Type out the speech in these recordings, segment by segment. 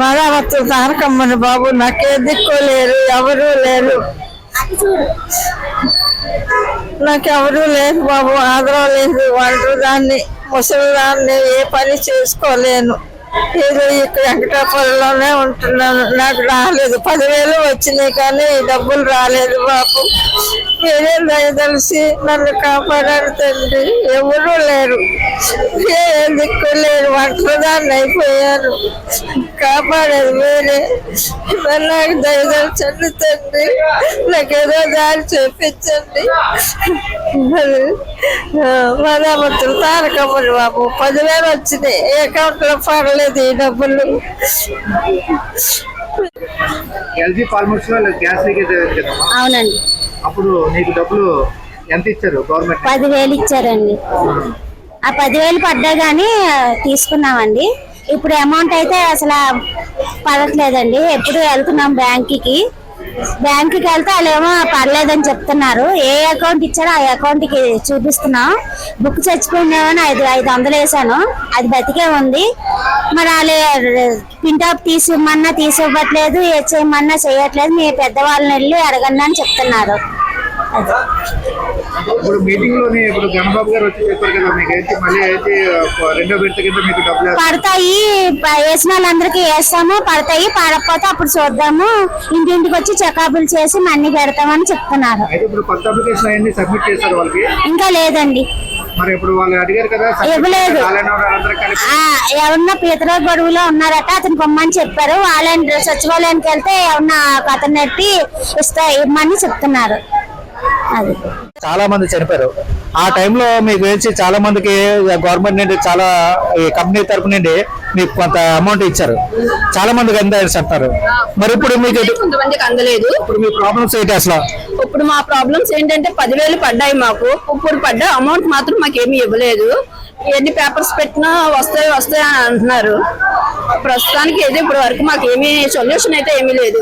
మాదావత్తు తారకమ్మని బాబు నాకే దిక్కు లేరు ఎవరూ లేరు. నాకెవరూ లేదు బాబు ఆదరం లేదు. ఒంటరి దాన్ని ముసలి దాన్ని ఏ పని చేసుకోలేను. ఏదో ఇక్కడ వెంకటాపురంలోనే ఉంటున్నాను. నాకు రాలేదు. పదివేలు వచ్చినాయి కానీ ఈ డబ్బులు రాలేదు బాబు. మీరే దయదలిసి నన్ను కాపాడారు తండ్రి ఎవరూ లేరు. ఏ దిక్కు లేరు. వంటదాన్ని అయిపోయారు. కాపాడేది మీరే నాకు దయదలిచండి తండ్రి. నాకేదో దారి చూపించండి. మరి మదామతులు తారకమ్మలు బాబు పదివేలు వచ్చినాయి. ఏ అకౌంట్లో పడలేదు ఈ డబ్బులు ఎల్జీ ఫార్మర్స్లో గ్యాస్ లీకేజ్ అవునండి. అప్పుడు నీకు డబ్బులు ఎంత ఇచ్చారు గవర్నమెంట్? పదివేలు ఇచ్చారండి. ఆ. పదివేలు పడ్డా కానీ తీసుకున్నామండి. ఇప్పుడు అమౌంట్ అయితే అసలు పడట్లేదండి. ఎప్పుడు వెళ్తున్నాం బ్యాంక్కి. బ్యాంక్కి వెళ్తే వాళ్ళేమో పర్లేదని చెప్తున్నారు. ఏ అకౌంట్ ఇచ్చారో ఆ అకౌంట్కి చూపిస్తున్నాం. బుక్ చచ్చిపోయిందేమో ఐదు ఐదు వందలు వేసాను. అది బతికే ఉంది. మరి వాళ్ళు ప్రింట్అప్ తీసి ఇవ్వమన్నా తీసి ఇవ్వట్లేదు ఏ చేయమన్నా చేయట్లేదు. మీ పెద్దవాళ్ళని వెళ్ళి అడగండి అని చెప్తున్నారు. ఇప్పుడు మీటింగ్లోనే ఇప్పుడు గణబాబు గారు వచ్చి చెప్పారు కదా మీకు ఏంటి మళ్ళీ ఏంటి ఆ, రెండో విడత కింద మీకు డబ్బులు. పడతాయి వేసిన వాళ్ళందరికీ వేస్తాము పడతాయి పడకపోతే అప్పుడు చూద్దాము. ఇంటింటికి వచ్చి చెకప్లు చేసి మనీ పెడతామని చెప్తున్నారు. అయితే ఇప్పుడు కొత్త అప్లికేషన్ అయ్యింది సబ్మిట్ చేశారు వాళ్ళకి? ఇంకా లేదండి. మరి ఇప్పుడు వాళ్ళు అడిగారు కదా ఇవ్వలేదు. ఎవరన్నా పీతల గడువులో ఉన్నారట అతను పొమ్మని చెప్పారు. వాళ్ళని సచివాలయానికి వెళ్తే ఎవరన్నా అతను నెట్టి ఇస్తా ఇమ్మని చెప్తున్నారు. అది. చాలా మంది చనిపోయారు. ఆ టైంలో మీకు వేసి చాలా మందికి గవర్నమెంట్ నుండి చాలా ఈ కంపెనీ తరపు నుండి మీకు కొంత అమౌంట్ ఇచ్చారు. చాలా మందికి అందారు చెప్తారు మరి ఇప్పుడు మీకు కొంతమందికి అందలేదు. ఇప్పుడు మీ ప్రాబ్లమ్స్ ఏంటి అసలు? ఇప్పుడు మా ప్రాబ్లమ్స్ ఏంటంటే పదివేలు పడ్డాయి మాకు. ఇప్పుడు పడ్డ అమౌంట్ మాత్రం మాకేమీ ఇవ్వలేదు. ఎన్ని పేపర్స్ పెట్టినా వస్తాయి వస్తాయి అని అంటున్నారు. ప్రస్తుతానికి అయితే ఇప్పుడు వరకు మాకు ఏమీ సొల్యూషన్ అయితే ఏమీ లేదు.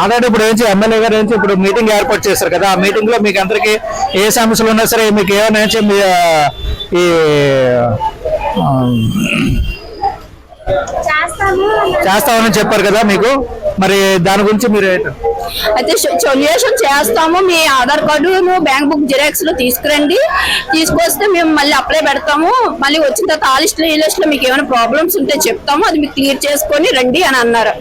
ఆల్రెడీ ఇప్పుడు ఏంచి ఎమ్మెల్యే గారు ఏంచి ఇప్పుడు మీటింగ్ ఏర్పాటు చేశారు కదా ఆ మీటింగ్లో మీకు అందరికి ఏ సమస్యలు ఉన్నా సరే మీకు ఏమైనా ఈ చేస్తామని చెప్పారు కదా మీకు? మరి దాని గురించి మీరు అయితే సొల్యూషన్ చేస్తాము మీ ఆధార్ కార్డు బ్యాంక్ బుక్ జిరాక్స్లో తీసుకురండి. తీసుకొస్తే మేము మళ్ళీ అప్లై పెడతాము. మళ్ళీ వచ్చిన తర్వాత ఆ లిస్ట్ ఈ లిస్ట్లో మీకు ఏమైనా ప్రాబ్లమ్స్ ఉంటే చెప్తాము. అది మీకు క్లియర్ చేసుకొని రండి అని అన్నారు.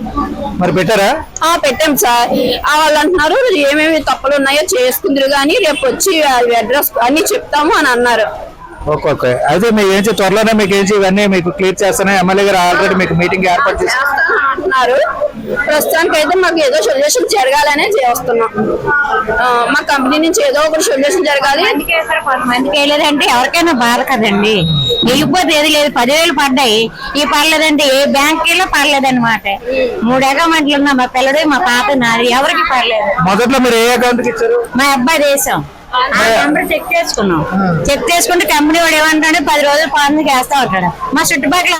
మరి పెట్టారా? ఆ పెట్టాం సార్. ఆ వాళ్ళు అంటున్నారు ఏమేమి తప్పులు ఉన్నాయో చేసుకుందరు కానీ రేపు వచ్చి అడ్రస్ అన్ని చెప్తాము అని అన్నారు. Okay okay. అయితే మీకు ఏంచి త్వరలోనే మీకు ఏంచి ఇవన్నీ మీకు క్లియర్ చేస్తానే ఎమ్మెల్యే గారు ఆల్రెడీ మీకు మీటింగ్ ఏర్పాటు చేశారు చేస్తాను అంటున్నారు. ప్రస్తుతానికి అయితే మాకు ఏదో సొల్యూషన్ జరగాలనే చేస్తున్నాం. మా కంపెనీ నుంచి ఏదో ఒకటి సొల్యూషన్ జరగాలి. కొంతమందికి వేయలేదంటే ఎవరికైనా బాధ కదండి. వెళ్ళిపోతే ఏది లేదు. పదివేలు పడ్డాయి. ఈ పర్లేదంటే ఏ బ్యాంక్లో పర్లేదన్నమాట. మూడు అకౌంట్లు ఉన్నా మా పిల్లడు మా పాప నాది. ఎవరికి పర్లేదు. మొదట్లో మీరు ఏ అకౌంట్ మా అబ్బాయి దేశం. నెంబర్ చెక్ చేసుకున్నాం. చెక్ చేసుకుంటే కంపెనీ వాడు ఏమంటాడు? పది రోజులు పాలనకి వేస్తా ఉంటాడు మా చుట్టుపక్కల